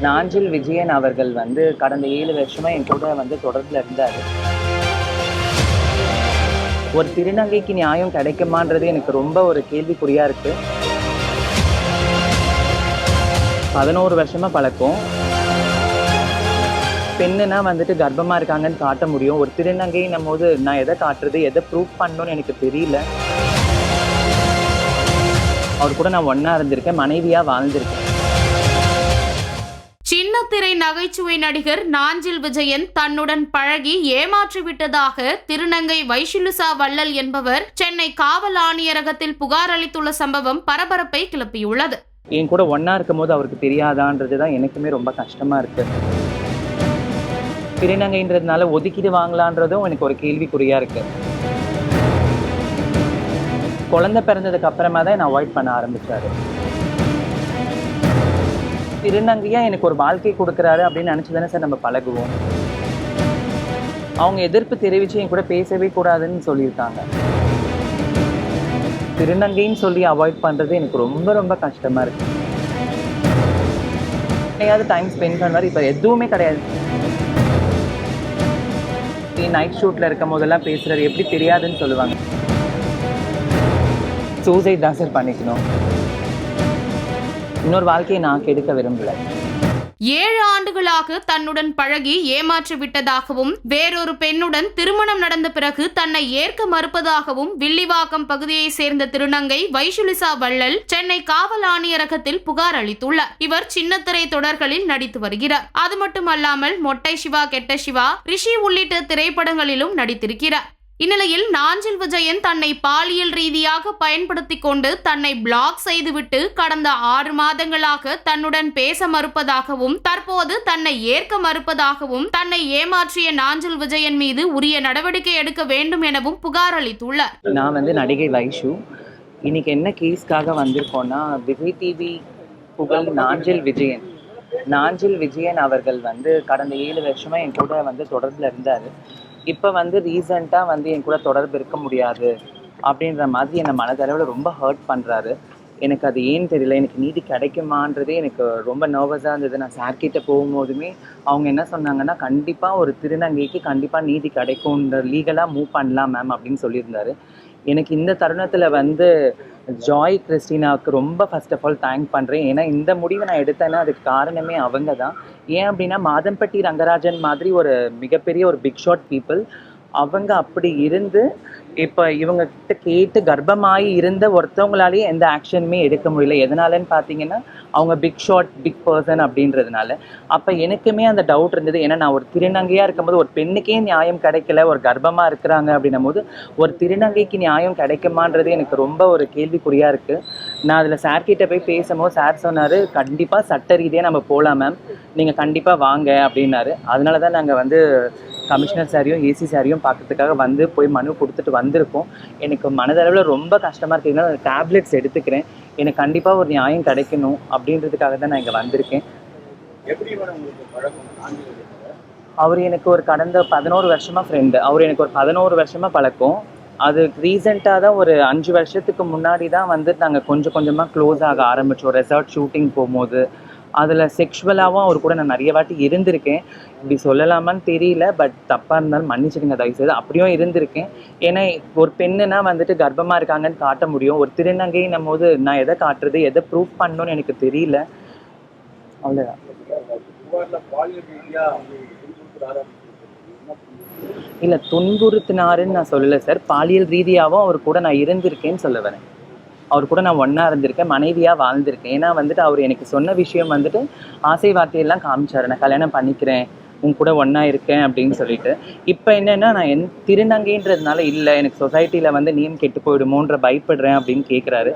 நாஞ்சில் விஜயன் அவர்கள் வந்து கடந்த ஏழு வருஷமா என் கூட வந்து தொடர்பில் இருந்தார். ஒரு திருநங்கைக்கு நியாயம் கிடைக்குமான்றது எனக்கு ரொம்ப ஒரு கேள்விக்குறியா இருக்கு. பதினோரு வருஷமா பழக்கம். பெண்ணுனா வந்துட்டு கர்ப்பமா இருக்காங்கன்னு காட்ட முடியும். ஒரு திருநங்கைன்னும் போது நான் எதை காட்டுறது எதை ப்ரூவ் பண்ணணும்னு எனக்கு தெரியல. அவர் கூட நான் ஒன்னா இருந்திருக்கேன் மனைவியா வாழ்ந்திருக்கேன். சின்னத்திரை நகைச்சுவை நடிகர் நாஞ்சில் விஜயன் தன்னுடன் பழகி ஏமாற்றி விட்டதாக திருநங்கை வைஷிலுசா வள்ளல் என்பவர் சென்னை காவல் ஆணையரகத்தில் புகார் அளித்துள்ள சம்பவம் பரபரப்பை கிளப்பியுள்ளது. என் கூட ஒன்னா இருக்கும் போது அவருக்கு தெரியாதான்றது தான் எனக்குமே ரொம்ப கஷ்டமா இருக்கு. திருநங்கைன்றதுனால ஒதுக்கீடு வாங்கலான்றதும் எனக்கு ஒரு கேள்விக்குறியா இருக்கு. குழந்தை பிறந்ததுக்கு அப்புறமா தான் நான் அவாய்ட் பண்ண ஆரம்பிச்சாரு. திருநங்கையா எனக்கு ஒரு வாழ்க்கை கொடுக்குறாரு அப்படின்னு நினச்சி தானே சார் நம்ம பழகுவோம். அவங்க எதிர்ப்பு தெரிவிச்சு என் கூட பேசவே கூடாதுன்னு சொல்லியிருக்காங்க. திருநங்கைன்னு சொல்லி அவாய்ட் பண்ணுறது எனக்கு ரொம்ப ரொம்ப கஷ்டமா இருக்கு. எங்கேயாவது டைம் ஸ்பெண்ட் பண்ணுவார் இப்போ எதுவுமே கிடையாது. நைட் ஷூட்ல இருக்கும் போதெல்லாம் பேசுறது எப்படி தெரியாதுன்னு சொல்லுவாங்க. சூசைட் தான் சார் பண்ணிக்கணும். இன்னொரு வாழ்க்கையை நான் கெடுக்க விரும்பல. ஏழு ஆண்டுகளாக தன்னுடன் பழகி ஏமாற்றி விட்டதாகவும் வேறொரு பெண்ணுடன் திருமணம் நடந்த பிறகு தன்னை ஏற்க மறுப்பதாகவும் வில்லிவாக்கம் பகுதியைச் சேர்ந்த திருநங்கை வைஷுலிசா வள்ளல் சென்னை காவல் ஆணையரகத்தில் புகார் அளித்துள்ளார். இவர் சின்னத்திரை தொடர்களில் நடித்து வருகிறார். அது மட்டுமல்லாமல் மொட்டை சிவா கெட்ட சிவா ரிஷி உள்ளிட்ட திரைப்படங்களிலும் நடித்திருக்கிறார். இந்நிலையில் நாஞ்சில் விஜயன் தன்னை பாலியல் ரீதியாக பயன்படுத்திக் கொண்டு தன்னை பிளாக் செய்துவிட்டு கடந்த ஆறு மாதங்களாக தன்னுடன் பேச மறுப்பதாகவும் தற்போது தன்னை ஏற்க மறுப்பதாகவும் தன்னை ஏமாற்றிய நாஞ்சில் விஜயன் மீது உரிய நடவடிக்கை எடுக்க வேண்டும் எனவும் புகார் அளித்துள்ளார். நான் வந்து நடிகை வைஷு. இன்னைக்கு என்ன கேஸ்க்காக வந்திருக்கோம்னா விஜய் டிவி புகழ் நாஞ்சில் விஜயன். நாஞ்சில் விஜயன் அவர்கள் வந்து கடந்த ஏழு வருஷமா என் கூட வந்து தொடர்பில் இருந்தார். இப்போ வந்து ரீசண்டாக வந்து என் கூட தொடர்பு இருக்க முடியாது அப்படின்ற மாதிரி என்னை மனதளவில் ரொம்ப ஹர்ட் பண்ணுறாரு எனக்கு அது ஏன்னு தெரியல? எனக்கு நீதி கிடைக்குமான்றதே எனக்கு ரொம்ப நர்வஸாக இருந்தது. நான் சார்கிட்ட போகும்போதுமே அவங்க என்ன சொன்னாங்கன்னா கண்டிப்பாக ஒரு திருநங்கைக்கு கண்டிப்பாக நீதி கிடைக்கும்ன்ற லீகலாக மூவ் பண்ணலாம் மேம் அப்படின்னு சொல்லியிருந்தாரு. எனக்கு இந்த தருணத்தில் வந்து ஜாய் கிறிஸ்டினாவுக்கு ரொம்ப ஃபர்ஸ்ட் ஆஃப் ஆல் தேங்க் பண்ணுறேன் ஏன்னா இந்த முடிவை நான் எடுத்தேன்னா அதுக்கு காரணமே அவங்க தான் ஏன் அப்படின்னா மாதம்பட்டி ரங்கராஜன் மாதிரி ஒரு மிகப்பெரிய ஒரு பிக் ஷாட் பீப்புள் அவங்க அப்படி இருந்து இப்போ இவங்க கிட்ட கேட்டு கர்ப்பமாகி இருந்த ஒருத்தவங்களாலேயே எந்த ஆக்ஷனுமே எடுக்க முடியல. எதனாலன்னு பார்த்தீங்கன்னா அவங்க பிக் ஷாட் பிக் பர்சன் அப்படின்றதுனால. அப்போ எனக்குமே அந்த டவுட் இருந்தது. ஏன்னா நான் ஒரு திருநங்கையாக இருக்கும்போது ஒரு பெண்ணுக்கே நியாயம் கிடைக்கல ஒரு கர்ப்பமாக இருக்கிறாங்க அப்படின்னும் போது ஒரு திருநங்கைக்கு நியாயம் கிடைக்குமான்றது எனக்கு ரொம்ப ஒரு கேள்விக்குறியாக இருக்குது நான் அதில் சார்கிட்ட போய் பேசும்போது சார் சொன்னார் கண்டிப்பாக சட்ட ரீதியாக நம்ம போகலாம் மேம் நீங்கள் கண்டிப்பாக வாங்க அப்படின்னாரு. அதனால தான் நாங்கள் வந்து கமிஷனர் சாரையும் ஏசி சாரையும் பார்க்கறதுக்காக வந்து போய் மனு கொடுத்துட்டு வந்திருக்கோம். எனக்கு மனதளவில் ரொம்ப கஷ்டமாக இருக்கு. ஏன்னா டேப்லெட்ஸ் எடுத்துக்கிறேன். எனக்கு கண்டிப்பாக ஒரு நியாயம் கிடைக்கணும் அப்படின்றதுக்காக தான் நான் இங்கே வந்திருக்கேன். அவர் எனக்கு ஒரு கடந்த பதினோரு வருஷமா ஃப்ரெண்டு அவர் எனக்கு ஒரு பதினோரு வருஷமா பழக்கம். அது ரீசெண்டாக தான் ஒரு அஞ்சு வருஷத்துக்கு முன்னாடி தான் வந்து நாங்கள் கொஞ்சம் கொஞ்சமாக க்ளோஸ் ஆக ஆரம்பித்தோம் ரெசார்ட் ஷூட்டிங் போகும்போது. அதில் செக்ஷுவலாகவும் அவர் கூட நான் நிறைய வாட்டி இருந்திருக்கேன். இப்படி சொல்லலாமான்னு தெரியல பட் தப்பாக இருந்தாலும் மன்னிச்சிடுங்க தயவுசெய்து. அப்படியும் இருந்திருக்கேன். ஏன்னா ஒரு பெண்ணுனா வந்துட்டு கர்ப்பமாக இருக்காங்கன்னு காட்ட முடியும். ஒரு திருநங்கைன்னும் போது நான் எதை காட்டுறது எதை ப்ரூஃப் பண்ணணும்னு எனக்கு தெரியல. அவ்வளோதான் இல்லை துன்புறுத்தினாருன்னு நான் சொல்லலை சார் பாலியல் ரீதியாகவும் அவர் கூட நான் இருந்திருக்கேன்னு சொல்ல வரேன். அவர் கூட நான் ஒன்றா இருந்திருக்கேன் மனைவியாக வாழ்ந்திருக்கேன். ஏன்னா வந்துட்டு அவர் எனக்கு சொன்ன விஷயம் வந்துட்டு ஆசை வார்த்தையெல்லாம் காமிச்சாரு. நான் கல்யாணம் பண்ணிக்கிறேன் உன் கூட ஒன்றா இருக்கேன் அப்படின்னு சொல்லிட்டு. இப்போ என்னென்னா நான் என் திருநங்கைன்றதுனால இல்லை எனக்கு சொசைட்டியில் வந்து நேம் கெட்டு போயிடுமோன்ற பயப்படுறேன் அப்படின்னு கேட்குறாரு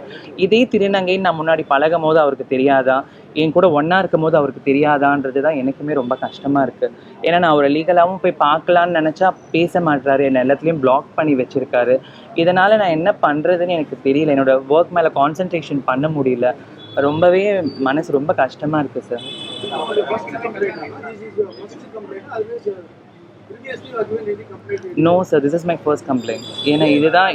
இதே திருநங்கைன்னு நான் முன்னாடி பழகும் போது அவருக்கு தெரியாதா? என் கூட ஒன்றா இருக்கும் போது அவருக்கு தெரியாதான்றது தான் எனக்குமே ரொம்ப கஷ்டமாக இருக்குது ஏன்னா நான் அவரை லீகலாகவும் போய் பார்க்கலான்னு நினச்சா பேச மாட்றாரு. என்னை எல்லாத்துலேயும் பிளாக் பண்ணி வச்சுருக்காரு. இதனால் நான் என்ன பண்ணுறதுன்னு எனக்கு தெரியல. என்னோட ஒர்க் மேலே கான்சென்ட்ரேஷன் பண்ண முடியல. ரொம்பவே மனசு ரொம்ப கஷ்டமாக இருக்குது sir no sir this is my first complaint ஏன்னா இதுதான்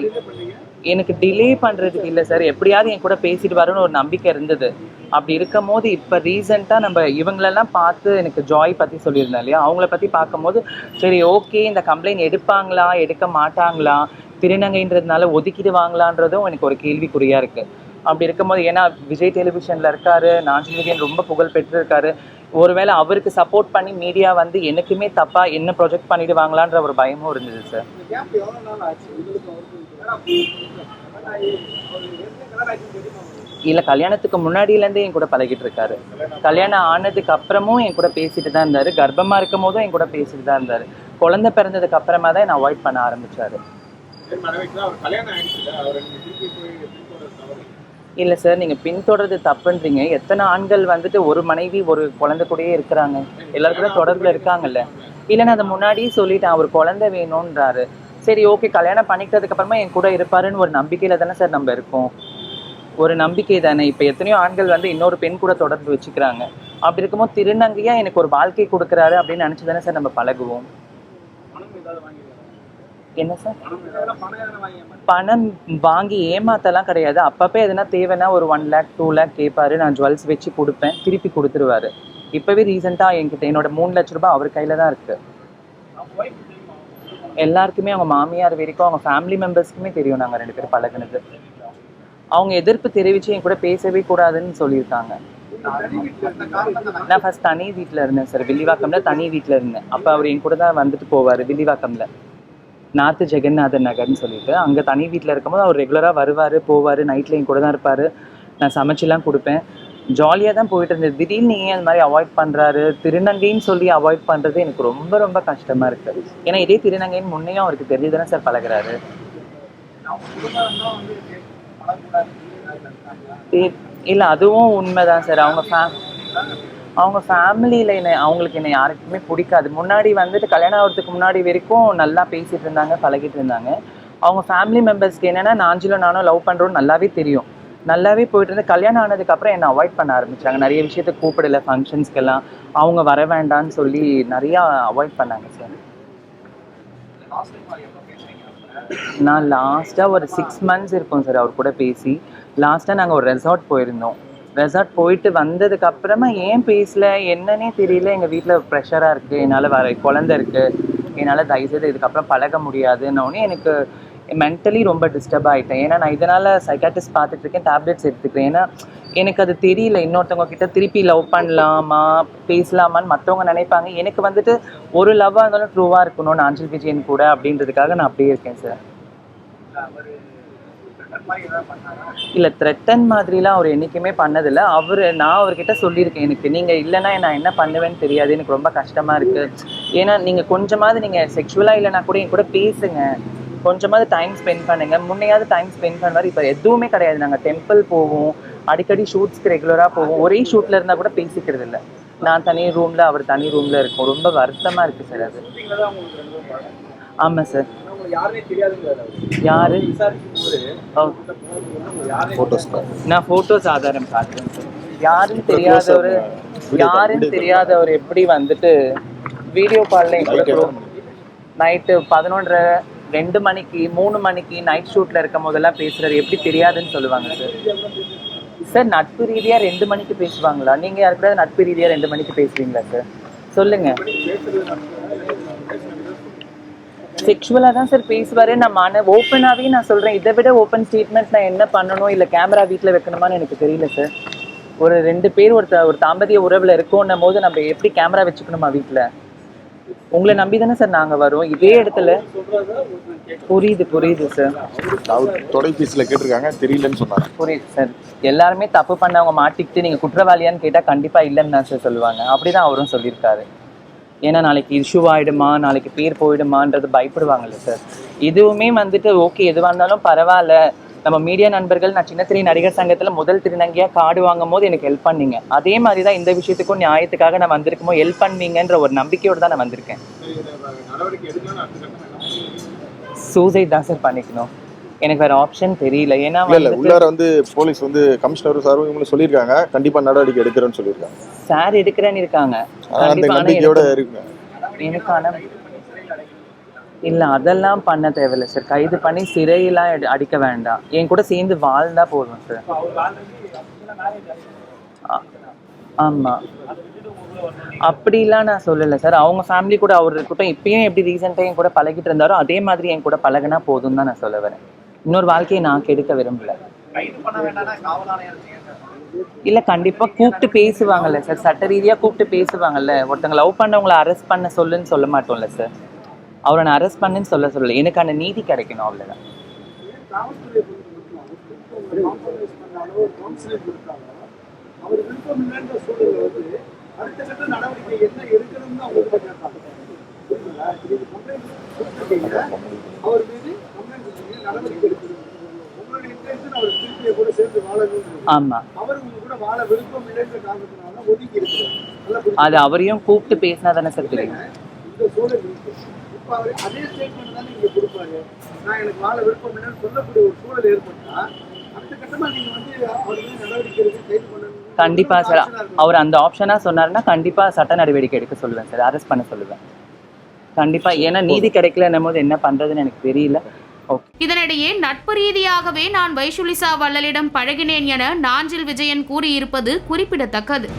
எனக்கு டிலே பண்ணுறதுக்கு இல்லை சார் எப்படியாவது என் கூட பேசிட்டு வரணும்னு ஒரு நம்பிக்கை இருந்தது. அப்படி இருக்கும் போது இப்போ ரீசெண்டாக நம்ம இவங்களெல்லாம் பார்த்து எனக்கு ஜாய் பற்றி சொல்லியிருந்தேன் இல்லையா? அவங்கள பற்றி பார்க்கும்போது சரி ஓகே இந்த கம்ப்ளைண்ட் எடுப்பாங்களா? எடுக்க மாட்டாங்களா? திருநங்கைன்றதுனால ஒதுக்கிடுவாங்களான்றதும் எனக்கு ஒரு கேள்விக்குறியாக இருக்குது அப்படி இருக்கும்போது ஏன்னா விஜய் டெலிவிஷனில் இருக்காரு நாஞ்சில் விஜயன் ரொம்ப புகழ் பெற்றிருக்காரு. ஒருவேளை அவருக்கு சப்போர்ட் பண்ணி மீடியா வந்து எனக்குமே தப்பாக என்ன ப்ரொஜெக்ட் பண்ணிடுவாங்களான்ற ஒரு பயமும் இருந்தது சார் இல்லை கல்யாணத்துக்கு முன்னாடியிலேருந்தே என் கூட பழகிட்டு இருக்காரு. கல்யாணம் ஆனதுக்கு அப்புறமும் என் கூட பேசிட்டு தான் இருந்தார். கர்ப்பமாக இருக்கும் போதும் என் கூட பேசிட்டு தான் இருந்தார். குழந்தை பிறந்ததுக்கு அப்புறமா தான் நான் அவாய்ட் பண்ண ஆரம்பித்தார் இல்லை சார் நீங்கள் பின்தொடர்றது தப்புன்றீங்க. எத்தனை ஆண்கள் வந்துட்டு ஒரு மனைவி ஒரு குழந்தை கூடயே இருக்கிறாங்க. எல்லாரும் கூட இருக்காங்கல்ல. இல்லைன்னா அதை முன்னாடியே சொல்லிட்டேன் அவர் குழந்தை வேணும்ன்றாரு. சரி ஓகே கல்யாணம் பண்ணிக்கிட்டதுக்கு அப்புறமா என் கூட இருப்பாருன்னு ஒரு நம்பிக்கையில தானே சார் நம்ம இருக்கோம். ஒரு நம்பிக்கை தானே. இப்போ எத்தனையோ ஆண்கள் வந்து இன்னொரு பெண் கூட தொடர்பு வச்சுக்கிறாங்க. அப்படி இருக்கும்போது திருநங்கையா எனக்கு ஒரு வாழ்க்கை கொடுக்குறாரு அப்படின்னு நினச்சி தானே சார் நம்ம பழகுவோம். என்ன சார்? பணம் வாங்கி ஏமாத்தலாம் கிடையாது. அப்பப்போ எதுனா தேவைன்னா ஒரு ஒன் லேக் டூ லேக் கேட்பாரு நான் ஜுவல்ஸ் வச்சு கொடுப்பேன். திருப்பி கொடுத்துருவாரு. இப்போவே ரீசெண்டாக என்கிட்ட என்னோட மூணு லட்ச ரூபாய் அவர் கையில் தான் இருக்கு. எல்லாருக்குமே அவங்க மாமியார் வரைக்கும் அவங்க ஃபேமிலி மெம்பர்ஸ்க்குமே தெரியும். நாங்கள் ரெண்டு பேரும் பழகுனது. அவங்க எதிர்ப்பு தெரிவித்து என் கூட பேசவே கூடாதுன்னு சொல்லியிருக்காங்க. நான் ஃபர்ஸ்ட் தனி வீட்டில் இருந்தேன் சார். வில்லிவாக்கம்ல தனி வீட்டில் இருந்தேன். அப்போ அவர் என் கூட தான் வந்துட்டு போவார் வில்லிவாக்கம்ல. நார்த்து ஜெகநாதர் நகர்னு சொல்லிட்டு அங்கே தனி வீட்டில் இருக்கும்போது அவர் ரெகுலராக வருவார் போவார் நைட்லேயும் கூட தான் இருப்பார். நான் சமைச்சுலாம் கொடுப்பேன். ஜாலியாக தான் போயிட்டு இருந்தது. திடீர்னு ஏன் அந்த மாதிரி அவாய்ட் பண்ணுறாரு திருநங்கைன்னு சொல்லி அவாய்ட் பண்ணுறது எனக்கு ரொம்ப ரொம்ப கஷ்டமாக இருக்குது ஏன்னா இதே திருநங்கைன்னு முன்னையும் அவருக்கு தெரிஞ்சு தானே சார் பழகுறாரு. இல்லை அதுவும் உண்மைதான் சார். அவங்க ஃபே அவங்க ஃபேமிலியில் என்னை அவங்களுக்கு என்னை யாருக்குமே பிடிக்காது. முன்னாடி வந்துட்டு கல்யாணம் ஆகிறதுக்கு முன்னாடி வரைக்கும் நல்லா பேசிகிட்டு இருந்தாங்க பழகிட்டு இருந்தாங்க. அவங்க ஃபேமிலி மெம்பர்ஸ்க்கு என்னென்னா நாஞ்சிலும் நானும் லவ் பண்ணுறோன்னு நல்லாவே தெரியும். நல்லாவே போயிட்டு இருந்து கல்யாணம் ஆனதுக்கப்புறம் என்னை அவாய்ட் பண்ண ஆரம்பித்தாங்க நிறைய விஷயத்த கூப்பிடலை ஃபங்க்ஷன்ஸ்க்கெல்லாம் அவங்க வர வேண்டாம்னு சொல்லி நிறையா அவாய்ட் பண்ணாங்க சார் நான் லாஸ்ட்டாக ஒரு சிக்ஸ் மந்த்ஸ் இருக்கும் சார் அவர் கூட பேசி. லாஸ்ட்டாக நாங்கள் ஒரு ரெசார்ட் போயிருந்தோம். ரெசார்ட் போயிட்டு வந்ததுக்கு அப்புறமா ஏன் பேசல? என்னன்னே தெரியல. எங்கள் வீட்டில் ப்ரெஷராக இருக்குது என்னால் வர குழந்த இருக்குது என்னால் தயவுசெய்து இதுக்கப்புறம் பழக முடியாதுன்னொடனே எனக்கு மென்டலி ரொம்ப டிஸ்டர்ப் ஆகிட்டேன் ஏன்னா நான் இதனால் சைக்காட்டிஸ்ட் பார்த்துட்டு இருக்கேன் டேப்லெட்ஸ் எடுத்துக்கிறேன். ஏன்னா எனக்கு அது தெரியல. இன்னொருத்தவங்க கிட்ட திருப்பி லவ் பண்ணலாமா பேசலாமான்னு மற்றவங்க நினைப்பாங்க. எனக்கு வந்துட்டு ஒரு லவ்வாக இருந்தாலும் ட்ரூவாக இருக்கணும் ஆஞ்சல் விஜயன் கூட அப்படின்றதுக்காக நான் அப்படியே இருக்கேன் சார் அவர் ரிட்டர்ன் மாதிரி ஏதாவது பண்ணாரா இல்லை த்ரெட்டன் மாதிரிலாம் அவர் என்றைக்குமே பண்ணதில்லை. அவர் நான் அவர்கிட்ட சொல்லியிருக்கேன் எனக்கு நீங்கள் இல்லைன்னா நான் என்ன பண்ணுவேன்னு தெரியாது. எனக்கு ரொம்ப கஷ்டமாக இருக்குது ஏன்னா நீங்கள் கொஞ்சமாவது நீங்கள் செக்ஷுவலாக இல்லைனா கூட என் கூட பேசுங்க. கொஞ்சமாவது டைம் ஸ்பெண்ட் பண்ணுங்க. முன்னையாவது டைம் ஸ்பெண்ட் பண்ணுவார். இப்போ எதுவுமே கிடையாது. நாங்கள் டெம்பிள் போவோம். அடிக்கடி ஷூட்ஸ்க்கு ரெகுலராக போவோம். ஒரே ஷூட்டில் இருந்தால் கூட பேசிக்கிறது இல்லை. நான் தனி ரூமில் அவர் தனி ரூமில் இருக்கும். ரொம்ப வருத்தமாக இருக்குது சார் அது. ஆமாம் சார். யாரு? நான் ஃபோட்டோஸ் ஆதாரம் காட்டுறேன் யாருன்னு தெரியாதவர் யாருன்னு தெரியாதவர் எப்படி வந்துட்டு வீடியோ காலில் கூட நைட்டு பதினொன்றரை ரெண்டு மணிக்கு மூணு மணிக்கு நைட் ஷூட்டில் இருக்கும் போதெல்லாம் பேசுறது எப்படி தெரியாதுன்னு சொல்லுவாங்க சார் சார் நட்பு ரீதியாக ரெண்டு மணிக்கு பேசுவாங்களா? நீங்கள் யாரு கூட நட்பு ரீதியாக ரெண்டு மணிக்கு பேசுவீங்களா சார் சொல்லுங்க. செக்ஷுவலாக தான் சார் பேசுவார். நான் மன ஓப்பனாகவே நான் சொல்கிறேன் இதை விட ஓப்பன் ஸ்டேட்மெண்ட் நான் என்ன பண்ணணும்? இல்லை கேமரா வீட்டில் வைக்கணுமான்னு எனக்கு தெரியல சார் ஒரு ரெண்டு பேர் ஒரு த- ஒரு தாம்பதிய உறவில் இருக்கோன்னும் போது நம்ம எப்படி கேமரா வச்சுக்கணுமா வீட்டில் உங்களை நம்பி தானே சார் நாங்கள் வரோம். இதே இடத்துல புரியுது புரியுது சார் தொலைபேசியில் கேட்டிருக்காங்க. தெரியலன்னு சொன்னாங்க. புரியுது சார் எல்லாருமே தப்பு பண்ணவங்க மாட்டிக்கிட்டு நீங்கள் குற்றவாளியான்னு கேட்டால் கண்டிப்பாக இல்லைன்னு தான் சார் சொல்லுவாங்க. அப்படிதான் அவரும் சொல்லியிருக்காரு. ஏன்னா நாளைக்கு இஷ்யூ ஆயிடுமா நாளைக்கு பேர் போயிடுமான்றது பயப்படுவாங்கல்ல சார் இதுவுமே வந்துட்டு ஓகே எதுவாக இருந்தாலும் பரவாயில்ல. நம்ம மீடியா நண்பர்கள் நான் சின்ன திரை நடிகர் சங்கத்தில் முதல் திருநங்கையாக கார்டு வாங்கும் போது எனக்கு ஹெல்ப் பண்ணீங்க. அதே மாதிரி தான் இந்த விஷயத்துக்கும் நியாயத்துக்காக நான் வந்திருக்கும் ஹெல்ப் பண்ணுவீங்கன்ற ஒரு நம்பிக்கையோடு தான் நான் வந்திருக்கேன்? சூசைட் தான் சார் பண்ணிக்கணும். எனக்கு வேற ஆப்ஷன் தெரியல. ஏன்னா இல்ல உள்ளார வந்து போலீஸ் வந்து கமிஷனர் சாரும் இவங்களும் சொல்லியிருக்காங்க. கண்டிப்பா நடவடிக்கை எடுக்கிறேன்னு சொல்லியிருக்காங்க. சார் எடுக்கிறேன்னு இருக்காங்க. அந்த நம்பிக்கையோட இருக்குங்க. எனக்கு ஆனா இல்ல அதெல்லாம் பண்ண தேவையில்ல சார் கைது பண்ணி சிறையெல்லாம் அடி- அடிக்க வேண்டாம். என் கூட சேர்ந்து வாழ்ந்தா போதும் சார் ஆமா. அப்படிலாம் நான் சொல்லலை சார் அவங்க ஃபேமிலி கூட அவர் இருக்கட்டும் இப்பயும் எப்படி ரீசெண்டாக என் கூட பழகிட்டு இருந்தாரோ அதே மாதிரி என் கூட பழகினா போதும் தான் நான் சொல்ல வரேன். இன்னொரு வாழ்க்கையை நான் கெடுக்க விரும்பல. இல்லை கண்டிப்பாக கூப்பிட்டு பேசுவாங்கல்ல சார். சட்ட ரீதியாக கூப்பிட்டு பேசுவாங்கல்ல. ஒருத்தங்க லவ் பண்ணவங்களை அரெஸ்ட் பண்ண சொல்லுன்னு சொல்ல மாட்டோம்ல சார். அவரை நான் அரெஸ்ட் பண்ணுன்னு சொல்ல சொல்லலை. எனக்கான நீதி கிடைக்கணும் அவ்வளோதான் அவர் மீது புரியுது. அது அவரையும் கூப்பிட்டு பேசினா தானே சார் தெரியும். அதே ஸ்டேட்மெண்ட் தானே இங்க கொடுப்பாரு நான் எனக்கு வாழ விருப்பம் இல்லைன்னு சொல்லக்கூடிய ஒரு சூழல் ஏற்பட்டா அடுத்த கட்டமா நீங்க வந்து அவர் மீது நடவடிக்கை எடுத்து கைது பண்ணணும் கண்டிப்பாக சார். அவர் அந்த ஆப்ஷனாக சொன்னாருன்னா கண்டிப்பாக சட்ட நடவடிக்கை எடுக்க சொல்லுவேன் சார். அரெஸ்ட் பண்ண சொல்லுவேன். கண்டிப்பாக ஏன்னா நீதி கிடைக்கலன்னும் போது என்ன பண்ணுறதுன்னு எனக்கு தெரியல. இதனிடையே நட்பு ரீதியாகவே நான் வைஷுலிசா வள்ளலிடம் பழகினேன் என நாஞ்சில் விஜயன் கூறியிருப்பது குறிப்பிடத்தக்கது.